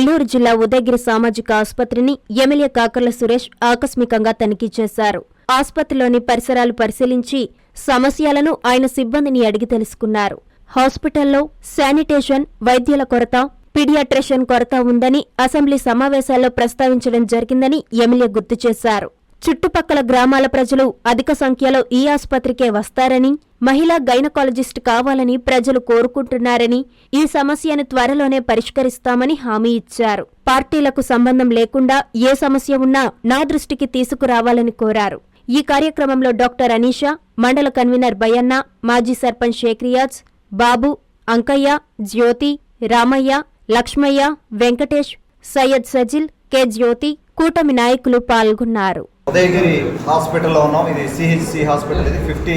నెల్లూరు జిల్లా ఉదయగిరి సామాజిక ఆసుపత్రిని ఎమ్మెల్యే కాకర్ల సురేష్ ఆకస్మికంగా తనిఖీ చేశారు. ఆసుపత్రిలోని పరిసరాలు పరిశీలించి సమస్యలను ఆయన సిబ్బందిని అడిగి తెలుసుకున్నారు. హాస్పిటల్లో శానిటేషన్ వైద్యుల కొరత పీడియాట్రిషియన్ కొరత ఉందని అసెంబ్లీ సమావేశాల్లో ప్రస్తావించడం జరిగిందని ఎమ్మెల్యే గుర్తు చేశారు. చుట్టుపక్కల గ్రామాల ప్రజలు అధిక సంఖ్యలో ఈ ఆసుపత్రికే వస్తారని మహిళా గైనకాలజిస్ట్ కావాలని ప్రజలు కోరుకుంటున్నారని ఈ సమస్యను త్వరలోనే పరిష్కరిస్తామని హామీ ఇచ్చారు. పార్టీలకు సంబంధం లేకుండా ఏ సమస్య ఉన్నా నా దృష్టికి తీసుకురావాలని కోరారు. ఈ కార్యక్రమంలో డాక్టర్ అనీషా మండల కన్వీనర్ బయ్యన్న మాజీ సర్పంచ్ షేక్రియాజ్ బాబు అంకయ్య జ్యోతి రామయ్య లక్ష్మయ్య వెంకటేష్ సయ్యద్ సజిల్ కె. జ్యోతి కూటమి నాయకులు పాల్గొన్నారు. ఉదయగిరి హాస్పిటల్లో ఉన్నాం. ఇది సిహెచ్సి హాస్పిటల్. ఇది fifty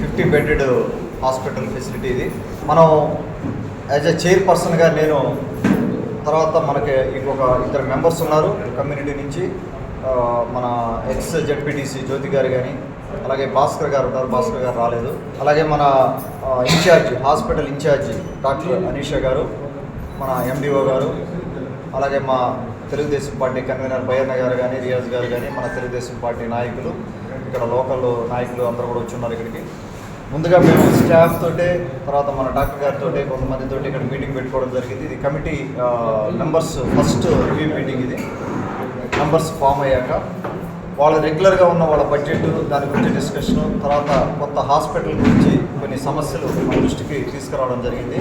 fifty bedded hospital facility ఇది. మనం యాజ్ ఎ చైర్పర్సన్గా నేను తర్వాత మనకి ఇంకొక ఇద్దరు మెంబర్స్ ఉన్నారు. కమ్యూనిటీ నుంచి మన ఎక్స్ జెడ్పీటీసీ జ్యోతి గారు కానీ అలాగే భాస్కర్ గారు ఉన్నారు. భాస్కర్ గారు రాలేదు. అలాగే మన in-charge hospital in-charge doctor Aneesha గారు మన ఎండిఓ గారు అలాగే మా తెలుగుదేశం పార్టీ కన్వీనర్ బయ్యన్న గారు కానీ రియాజ్ గారు కానీ మన తెలుగుదేశం పార్టీ నాయకులు ఇక్కడ లోకల్ నాయకులు అందరూ కూడా వచ్చున్నారు ఇక్కడికి. ముందుగా మేము స్టాఫ్ తోటే తర్వాత మన డాక్టర్ గారితో కొంతమందితో ఇక్కడ మీటింగ్ పెట్టుకోవడం జరిగింది. ఇది committee members first review meeting ఇది. మెంబర్స్ ఫామ్ అయ్యాక వాళ్ళు రెగ్యులర్గా ఉన్న వాళ్ళ బడ్జెట్ దాని గురించి డిస్కషను తర్వాత కొత్త హాస్పిటల్ గురించి కొన్ని సమస్యలు మన దృష్టికి తీసుకురావడం జరిగింది.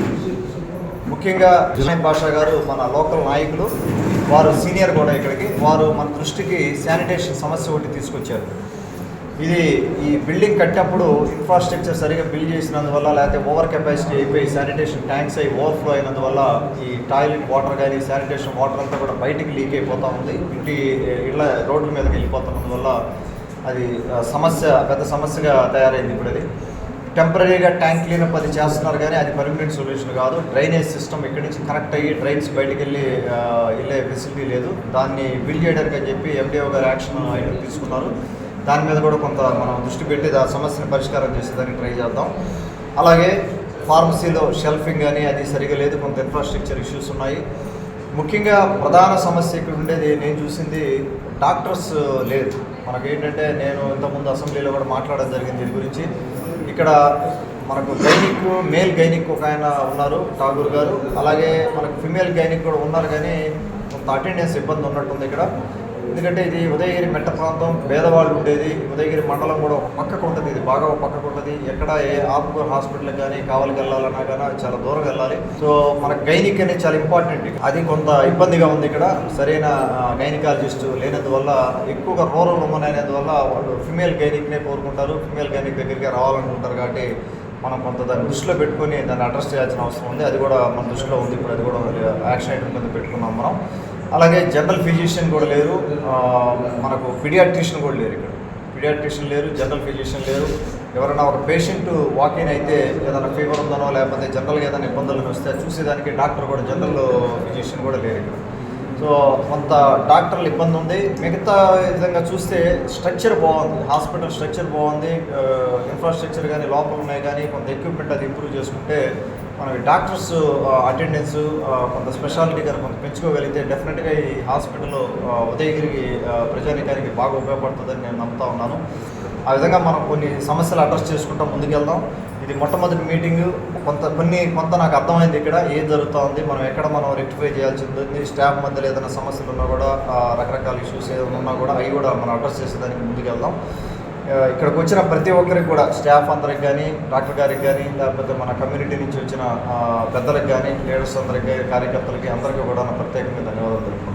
ముఖ్యంగా జునైన్ బాషా గారు మన లోకల్ నాయకులు వారు సీనియర్ కూడా ఇక్కడికి. వారు మన దృష్టికి శానిటేషన్ సమస్య ఒకటి తీసుకొచ్చారు. ఇది ఈ బిల్డింగ్ కట్టినప్పుడు ఇన్ఫ్రాస్ట్రక్చర్ సరిగా బిల్డ్ చేసినందువల్ల లేకపోతే ఓవర్ కెపాసిటీ అయిపోయి శానిటేషన్ ట్యాంక్స్ అయి ఓవర్ఫ్లో అయినందువల్ల ఈ టాయిలెట్ వాటర్ కానీ శానిటేషన్ వాటర్ అంతా కూడా బయటికి లీక్ అయిపోతూ ఉంది. ఇంటి ఇళ్ళ రోడ్ల మీదకి వెళ్ళిపోతున్నందువల్ల అది సమస్య పెద్ద సమస్యగా తయారైంది ఇప్పుడు అది టెంపరీగా ట్యాంక్ క్లీనప్ అది చేస్తున్నారు కానీ అది పర్మనెంట్ సొల్యూషన్ కాదు. డ్రైనేజ్ సిస్టమ్ ఇక్కడి నుంచి కనెక్ట్ అయ్యి డ్రైన్స్ బయటికి వెళ్ళి వెళ్ళే ఫెసిలిటీ లేదు. దాన్ని బిల్ చేయడానికి అని చెప్పి ఎండిఓ గారు యాక్షన్ ఆయన తీసుకున్నారు. దాని మీద కూడా కొంత మనం దృష్టి పెట్టి ఆ సమస్యను పరిష్కారం చేసేదానికి ట్రై చేద్దాం. అలాగే ఫార్మసీలో షెల్ఫింగ్ కానీ అది సరిగా లేదు కొంత ఇన్ఫ్రాస్ట్రక్చర్ ఇష్యూస్ ఉన్నాయి. ముఖ్యంగా ప్రధాన సమస్య ఇక్కడ ఉండేది నేను చూసింది డాక్టర్స్ లేదు. మనకేంటంటే నేను ఇంతకుముందు అసెంబ్లీలో కూడా మాట్లాడడం జరిగింది దీని గురించి. ఇక్కడ మనకు గైనిక్ మేల్ గైనిక్ ఒక ఆయన ఉన్నారు ఠాగూర్ గారు. అలాగే మనకు ఫిమేల్ గైనిక్ కూడా ఉన్నారు కానీ కొంత అటెండెన్స్ ఇబ్బంది ఉన్నట్టుంది ఇక్కడ. ఎందుకంటే ఇది ఉదయగిరి మెట్ట ప్రాంతం పేదవాళ్ళు ఉండేది. ఉదయగిరి మండలం కూడా ఒక పక్కకు ఉంటుంది ఇది బాగా ఒక పక్కకు ఉంటుంది ఎక్కడ ఏ ఆత్మకూరు హాస్పిటల్కి కానీ కావాలకి వెళ్ళాలన్నా కానీ చాలా దూరం వెళ్ళాలి. సో మన గైనిక్ అనేది చాలా ఇంపార్టెంట్. అది కొంత ఇబ్బందిగా ఉంది ఇక్కడ. సరైన గైనికాలజిస్ట్ లేనందువల్ల ఎక్కువగా రూరల్ ఉమెన్ అనేందువల్ల వాళ్ళు ఫిమేల్ గైనిక్నే కోరుకుంటారు. ఫిమేల్ గైనిక్ దగ్గరికి రావాలనుకుంటారు కాబట్టి మనం కొంత దాన్ని దృష్టిలో పెట్టుకొని దాన్ని అడ్రస్ చేయాల్సిన అవసరం ఉంది. అది కూడా మన దృష్టిలో ఉంది. ఇప్పుడు అది కూడా యాక్షన్ ఐటమ్ కింద పెట్టుకున్నాం మనం. అలాగే జనరల్ ఫిజిషియన్ కూడా లేరు. మనకు పిడియాట్రిషియన్ కూడా లేరు ఇక్కడ. పిడియాట్రిషియన్ లేరు జనరల్ ఫిజిషియన్ లేరు. ఎవరైనా ఒక పేషెంట్ వాకిన్ అయితే ఏదైనా ఫీవర్ ఉందనో లేకపోతే జనరల్గా ఏదైనా ఇబ్బందులు వస్తే చూసేదానికి డాక్టర్ కూడా జనరల్ ఫిజిషియన్ కూడా లేరు ఇక్కడ. సో కొంత డాక్టర్లు ఇబ్బంది ఉంది. మిగతా విధంగా చూస్తే స్ట్రక్చర్ బాగుంది. హాస్పిటల్ స్ట్రక్చర్ బాగుంది. ఇన్ఫ్రాస్ట్రక్చర్ కానీ లోపల ఉన్నాయి కానీ కొంత ఎక్విప్మెంట్ అది ఇంప్రూవ్ చేసుకుంటే మనకి డాక్టర్స్ అటెండెన్స్ కొంత స్పెషాలిటీ కనుక కొంత పెంచుకోగలిగితే డెఫినెట్గా ఈ హాస్పిటల్ ఉదయగిరికి ప్రజానికానికి బాగా ఉపయోగపడుతుందని నేను నమ్ముతా ఉన్నాను. ఆ విధంగా మనం కొన్ని సమస్యలు అడ్రస్ చేసుకుంటాం ముందుకెళ్దాం. ఇది మొట్టమొదటి మీటింగ్. కొంత కొన్ని కొంత నాకు అర్థమైంది ఇక్కడ ఏం జరుగుతుంది మనం ఎక్కడ మనం రెక్టిఫై చేయాల్సి ఉంది స్టాఫ్ మధ్యలో ఏదైనా సమస్యలు ఉన్నా కూడా రకరకాల ఇష్యూస్ ఏదైనా ఉన్నా కూడా అవి కూడా మనం అడ్రస్ చేసేదానికి ముందుకెళ్దాం. ఇక్కడికి వచ్చిన ప్రతి ఒక్కరికి కూడా స్టాఫ్ అందరికి కానీ డాక్టర్ గారికి కానీ లేకపోతే మన కమ్యూనిటీ నుంచి వచ్చిన పెద్దలకు కానీ లీడర్స్ అందరికి కార్యకర్తలకి అందరికీ కూడా ప్రత్యేకంగా ధన్యవాదాలు తెలుపుకుంటున్నాను.